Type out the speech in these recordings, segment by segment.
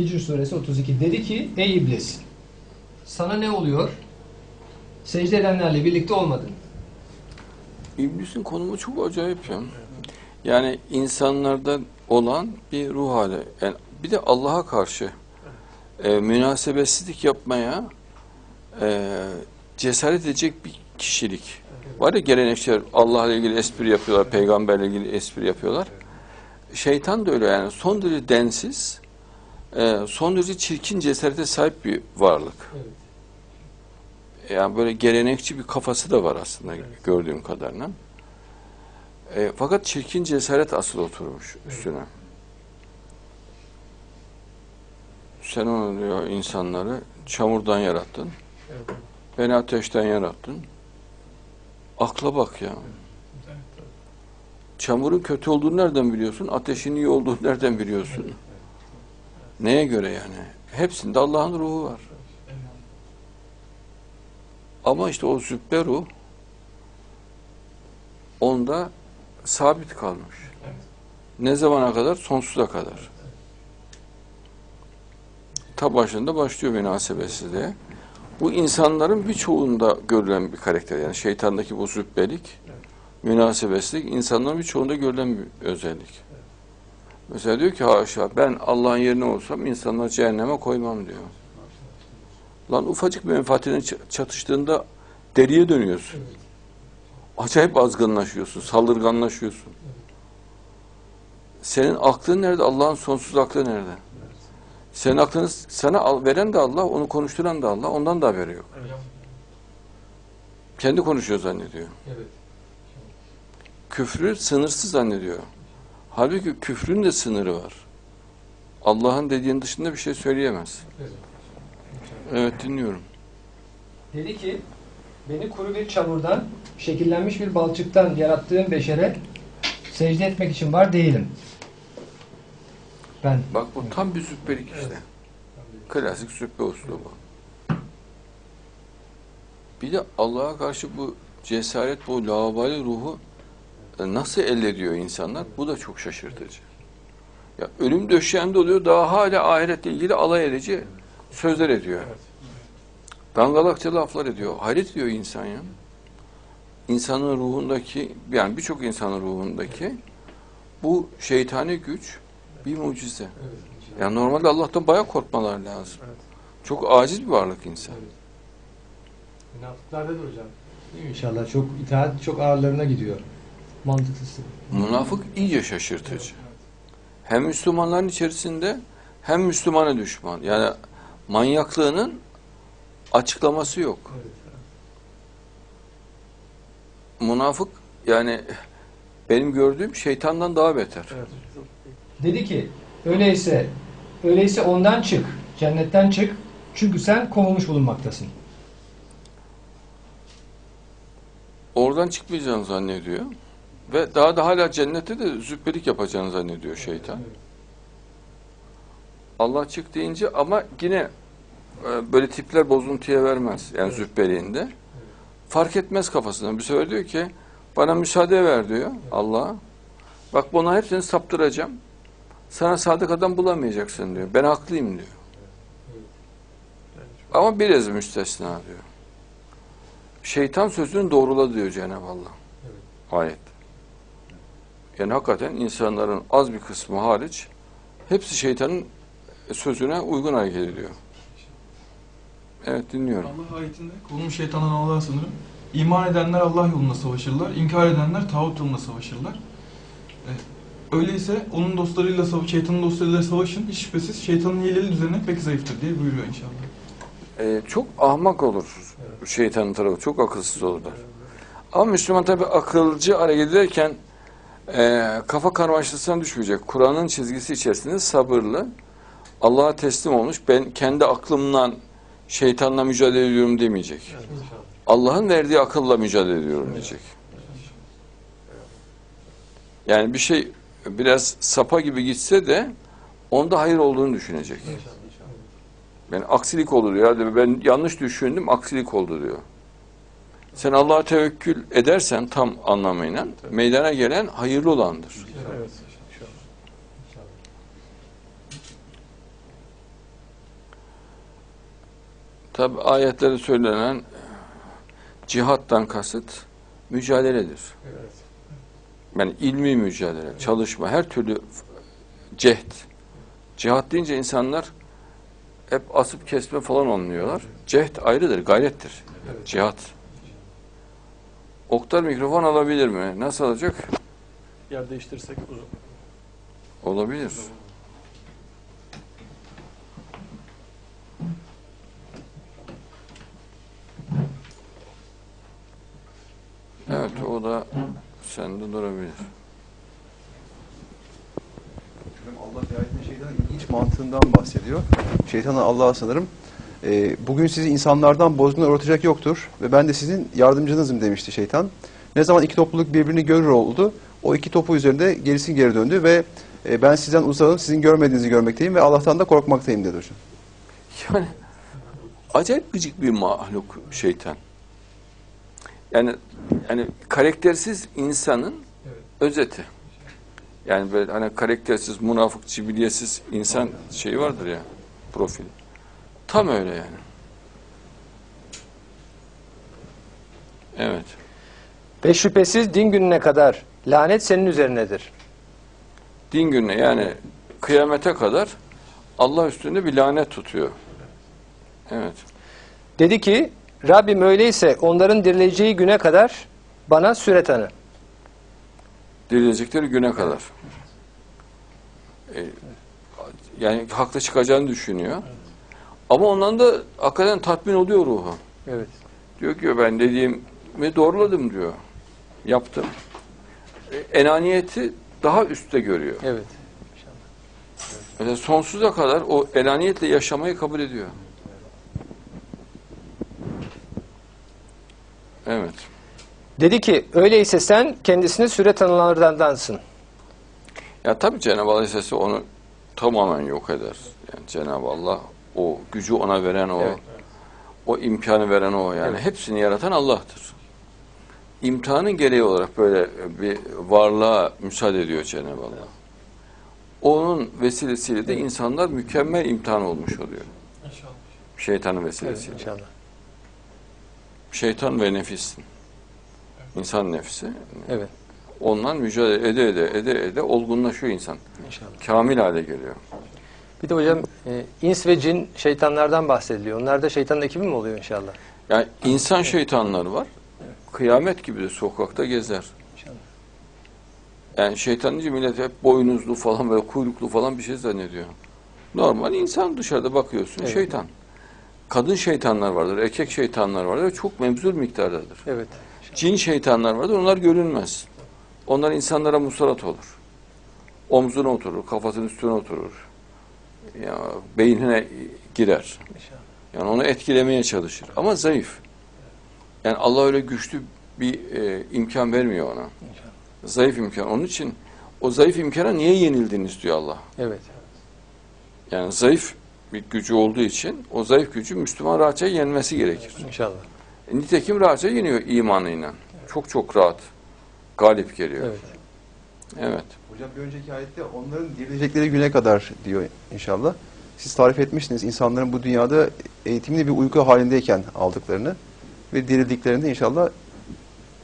Hicr suresi 32. Dedi ki ey iblis sana ne oluyor? Secde edenlerle birlikte olmadın. İblisin konumu çok acayip ya. Yani insanlarda olan bir ruh hali. Yani bir de Allah'a karşı e, münasebetsizlik yapmaya e, cesaret edecek bir kişilik. Var ya gelenekçiler Allah'la ilgili espri yapıyorlar, peygamberle ilgili espri yapıyorlar. Şeytan da öyle yani son derece densiz, e, son derece çirkin cesarete sahip bir varlık. Yani böyle gelenekçi bir kafası da var aslında gördüğüm kadarıyla. E, fakat çirkin cesaret asıl oturmuş üstüne. Sen onu diyor insanları çamurdan yarattın. Beni ateşten yarattın. Akla bak ya. Çamurun kötü olduğunu nereden biliyorsun? Ateşin iyi olduğunu nereden biliyorsun? Neye göre yani? Hepsinde Allah'ın ruhu var. Ama işte o züppe ruh onda sabit kalmış. Ne zamana kadar? Sonsuza kadar. Ta başında başlıyor münasebetsizliğe. Bu insanların birçoğunda görülen bir karakter. Yani şeytandaki bu zübbelik, münasebetsizlik insanların birçoğunda görülen bir özellik. Mesela diyor ki haşa ben Allah'ın yerine olsam insanları cehenneme koymam diyor. Lan ufacık bir menfaatinin çatıştığında deriye dönüyorsun. Acayip azgınlaşıyorsun, saldırganlaşıyorsun. Senin aklın nerede? Allah'ın sonsuz aklı nerede? Senin aklını sana veren de Allah, onu konuşturan da Allah, ondan da haberi yok. Kendi konuşuyor zannediyor. Evet. Küfrü sınırsız zannediyor. Halbuki küfrün de sınırı var. Allah'ın dediğin dışında bir şey söyleyemez. Evet dinliyorum. Dedi ki beni kuru bir çamurdan şekillenmiş bir balçıktan yarattığın beşere secde etmek için var değilim. Ben Bak bu tam bir züppelik işte. Klasik züppe uslubu. Bir de Allah'a karşı bu cesaret, bu lavabali ruhu nasıl elde ediyor insanlar? Bu da çok şaşırtıcı. Ya ölüm döşeğinde oluyor, daha hala ahiretle ilgili alay edici sözler ediyor. Dangalakça laflar ediyor. Hayret diyor insan ya. İnsanın ruhundaki, yani birçok insanın ruhundaki bu şeytani güç bir mucize. Yani normalde Allah'tan bayağı korkmalar lazım. Çok aciz bir varlık insan. Münafıklarda da hocam. İnşallah çok itaat çok ağırlarına gidiyor. Mantıklısı. Münafık iyice şaşırtıcı. Hem Müslümanların içerisinde hem Müslümana düşman. Yani manyaklığının açıklaması yok. Münafık yani benim gördüğüm şeytandan daha beter. Dedi ki öyleyse öyleyse ondan çık. Cennetten çık. Çünkü sen kovulmuş bulunmaktasın. Oradan çıkmayacağını zannediyor. Ve daha da hala cennette de züppelik yapacağını zannediyor şeytan. Allah çık deyince ama yine e, böyle tipler bozuntuya vermez. Yani züppeliğinde. Fark etmez kafasından. Bir sefer diyor ki bana müsaade ver diyor Allah. Bak buna hepsini saptıracağım. Sana sadık adam bulamayacaksın diyor. Ben haklıyım diyor. Ama biraz müstesna diyor. Şeytan sözünü doğrula diyor Cenab-ı Allah. Ayet. Yani hakikaten insanların az bir kısmı hariç hepsi şeytanın sözüne uygun hareket ediyor. Evet dinliyorum. Allah ayetinde kovulmuş şeytandan Allah'a sınırım. İman edenler Allah yolunda savaşırlar. İnkar edenler tağut yolunda savaşırlar. E, öyleyse onun dostlarıyla savaş, şeytanın dostlarıyla savaşın. Hiç şüphesiz şeytanın hileli düzeni pek zayıftır diye buyuruyor inşallah. Ee, çok ahmak olur şeytanın tarafı. Çok akılsız olurlar. Ama Müslüman tabi akılcı hareket ederken e, kafa karmaşasına düşmeyecek. Kur'an'ın çizgisi içerisinde sabırlı, Allah'a teslim olmuş, ben kendi aklımla şeytanla mücadele ediyorum demeyecek. Allah'ın verdiği akılla mücadele ediyorum diyecek. Yani bir şey biraz sapa gibi gitse de onda hayır olduğunu düşünecek. Ben aksilik oldu diyor. Hadi ben yanlış düşündüm, aksilik oldu diyor. Sen Allah'a tevekkül edersen tam anlamıyla meydana gelen hayırlı olandır. Tabi ayetlerde söylenen cihattan kasıt mücadeledir. Evet. Yani ilmi mücadele, çalışma, her türlü cehd. Cihat deyince insanlar hep asıp kesme falan anlıyorlar. Cehd ayrıdır, gayrettir. Evet. Cihat. Oktar mikrofon alabilir mi? Nasıl alacak? Yer değiştirirsek uzun. Olabilir. Evet, o da sende durabilir. Allah ayetinde şeytan ilginç mantığından bahsediyor. Şeytana Allah'a sanırım. Ee, bugün sizi insanlardan bozgunlar ortacak yoktur ve ben de sizin yardımcınızım demişti şeytan. Ne zaman iki topluluk birbirini görür oldu, o iki topu üzerinde gerisi geri döndü ve e, ben sizden uzağım, sizin görmediğinizi görmekteyim ve Allah'tan da korkmaktayım dedi hocam. Yani acayip gıcık bir mahluk şeytan. Yani yani karaktersiz insanın Evet. özeti. Yani böyle hani karaktersiz, münafık, cibiliyetsiz insan şeyi vardır ya, profili. Tam öyle yani. Evet. Ve şüphesiz din gününe kadar lanet senin üzerinedir. Din gününe yani kıyamete kadar Allah üstünde bir lanet tutuyor. Evet. Dedi ki Rabbim öyleyse onların dirileceği güne kadar bana süre tanı. dirilecekleri güne kadar. E, yani haklı çıkacağını düşünüyor. Ama ondan da hakikaten tatmin oluyor ruhu. Evet. Diyor ki ben dediğimi doğruladım diyor. Yaptım. Enaniyeti daha üstte görüyor. Evet. Mesela sonsuza kadar o enaniyetle yaşamayı kabul ediyor. Evet. Dedi ki öyleyse sen kendisine süre tanılanlardansın. Ya tabii Cenab-ı Allah onu tamamen yok eder. Yani Cenab-ı Allah o gücü ona veren o, Evet. o imkanı veren o. Yani Evet. hepsini yaratan Allah'tır. İmtihanın gereği olarak böyle bir varlığa müsaade ediyor Cenab-ı Allah. Onun vesilesiyle de insanlar mükemmel imtihan olmuş oluyor. İnşallah. Şeytanın Evet vesilesiyle. inşallah. Şeytan ve nefissin. İnsan nefsi. Evet Ondan mücadele ede ede ede ede olgunlaşıyor insan. inşallah. Kamil hale geliyor. Bir de hocam e, ins ve cin şeytanlardan bahsediliyor. Onlar da şeytanın ekibi mi oluyor inşallah? Yani insan şeytanları var. Kıyamet gibi de sokakta gezer. İnşallah. Yani şeytan deyince millet hep boynuzlu falan böyle kuyruklu falan bir şey zannediyor. Normal insan dışarıda bakıyorsun Evet. şeytan. Kadın şeytanlar vardır, erkek şeytanlar vardır ve çok mevzul miktardadır. Evet. Cin şeytanlar vardır, onlar görünmez. Onlar insanlara musallat olur. Omzuna oturur, kafasının üstüne oturur. Ya, beynine girer. Yani onu etkilemeye çalışır. Ama zayıf. Yani Allah öyle güçlü bir e, imkan vermiyor ona. İnşallah. Zayıf imkan. Onun için o zayıf imkana niye yenildiniz diyor Allah. Evet. Yani zayıf bir gücü olduğu için o zayıf gücü Müslüman rahatça yenmesi gerekir. İnşallah. E, nitekim rahatça yeniyor imanıyla. Çok çok rahat. Galip geliyor. Evet. Evet. Hocam bir önceki ayette onların dirilecekleri güne kadar diyor inşallah. Siz tarif etmiştiniz insanların bu dünyada eğitimli bir uyku halindeyken aldıklarını ve dirildiklerinde inşallah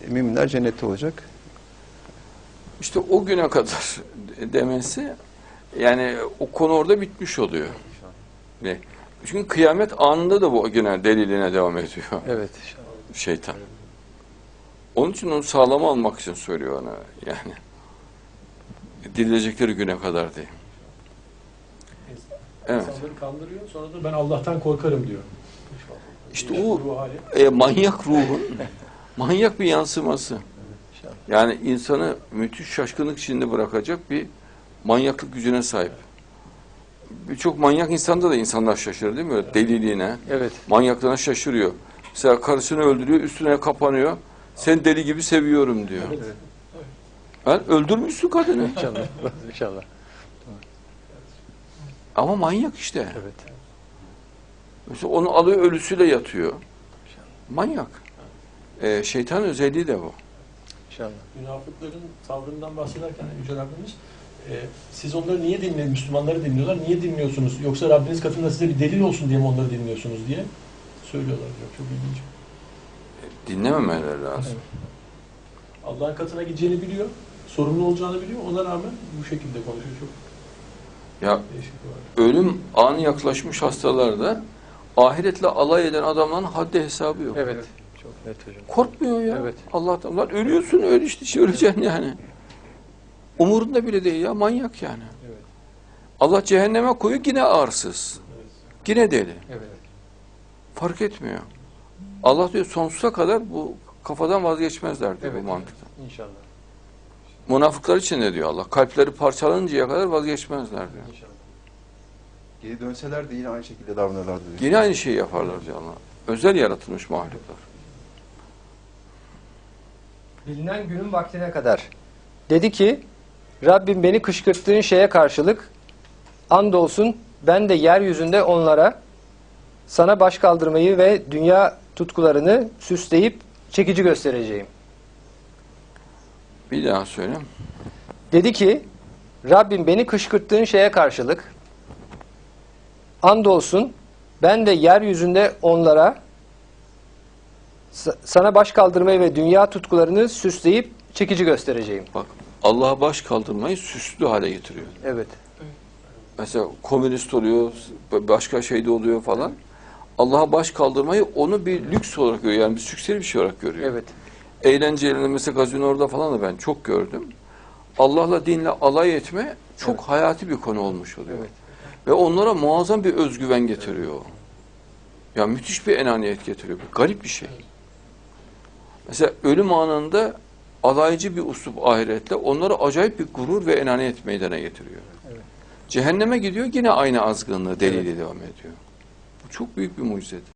müminler cennette olacak. İşte o güne kadar demesi yani o konu orada bitmiş oluyor. Ve çünkü kıyamet anında da bu güne deliline devam ediyor Evet. inşallah. şeytan. Onun için onu sağlam almak için söylüyor ona yani. Dirilecekleri güne kadar diye. Evet. İnsanları kandırıyor. Sonra da ben Allah'tan korkarım diyor. İşte o e, manyak ruhun manyak bir yansıması. Yani insanı müthiş şaşkınlık içinde bırakacak bir manyaklık gücüne sahip. Birçok manyak insanda da insanlar şaşırır değil mi? Böyle deliliğine, Evet. manyaklığına şaşırıyor. Mesela karısını öldürüyor, üstüne kapanıyor. Sen deli gibi seviyorum diyor. Evet. Ben öldürmüşsün kadını. İnşallah. İnşallah. Ama manyak işte. Evet. Mesela onu alıyor ölüsüyle yatıyor. Manyak. Ee, şeytan özelliği de bu. İnşallah. Münafıkların tavrından bahsederken Yüce Rabbimiz e, siz onları niye dinliyorsunuz? Müslümanları dinliyorlar. Niye dinliyorsunuz? Yoksa Rabbiniz katında size bir delil olsun diye mi onları dinliyorsunuz diye söylüyorlar diyor. Çok ilginç. Dinlememeleri lazım. Allah'ın katına gideceğini biliyor, sorumlu olacağını biliyor. Ona rağmen bu şekilde konuşuyor. Çok Ya ölüm anı yaklaşmış hastalarda ahiretle alay eden adamların haddi hesabı yok. Evet. Çok net hocam. Korkmuyor ya. Evet. Allah'tan. Lan ölüyorsun öl işte, işte öleceksin yani. Umurunda bile değil ya manyak yani. Evet. Allah cehenneme koyuyor yine arsız. Yine deli. Evet. Fark etmiyor. Allah diyor sonsuza kadar bu kafadan vazgeçmezler diyor Evet. bu mantıktan. İnşallah. Münafıklar için ne diyor Allah? Kalpleri parçalanıncaya kadar vazgeçmezler diyor. İnşallah. Geri dönseler de yine aynı şekilde davranırlardı diyor. Yine aynı şeyi yaparlar diyor Allah. Özel yaratılmış mahluklar. Bilinen günün vaktine kadar. Dedi ki Rabbim beni kışkırttığın şeye karşılık andolsun ben de yeryüzünde onlara sana baş kaldırmayı ve dünya tutkularını süsleyip çekici göstereceğim. Bir daha söyleyeyim. Dedi ki Rabbim beni kışkırttığın şeye karşılık andolsun ben de yeryüzünde onlara sa- sana baş kaldırmayı ve dünya tutkularını süsleyip çekici göstereceğim. Bak Allah'a baş kaldırmayı süslü hale getiriyor. Evet. Mesela komünist oluyor, başka şeyde oluyor falan. Allah'a baş kaldırmayı onu bir lüks olarak görüyor. Yani bir sükseli bir şey olarak görüyor. Evet. Eğlencelerinde mesela gazinolarda falan da ben çok gördüm. Allah'la dinle alay etme çok Evet. hayati bir konu olmuş oluyor. Evet. Ve onlara muazzam bir özgüven getiriyor. Ya müthiş bir enaniyet getiriyor. Bu garip bir şey. Mesela ölüm anında alaycı bir uslup ahiretle onlara acayip bir gurur ve enaniyet meydana getiriyor. Evet. Cehenneme gidiyor yine aynı azgınlığı deliyle devam ediyor. Bu çok büyük bir mucizedir.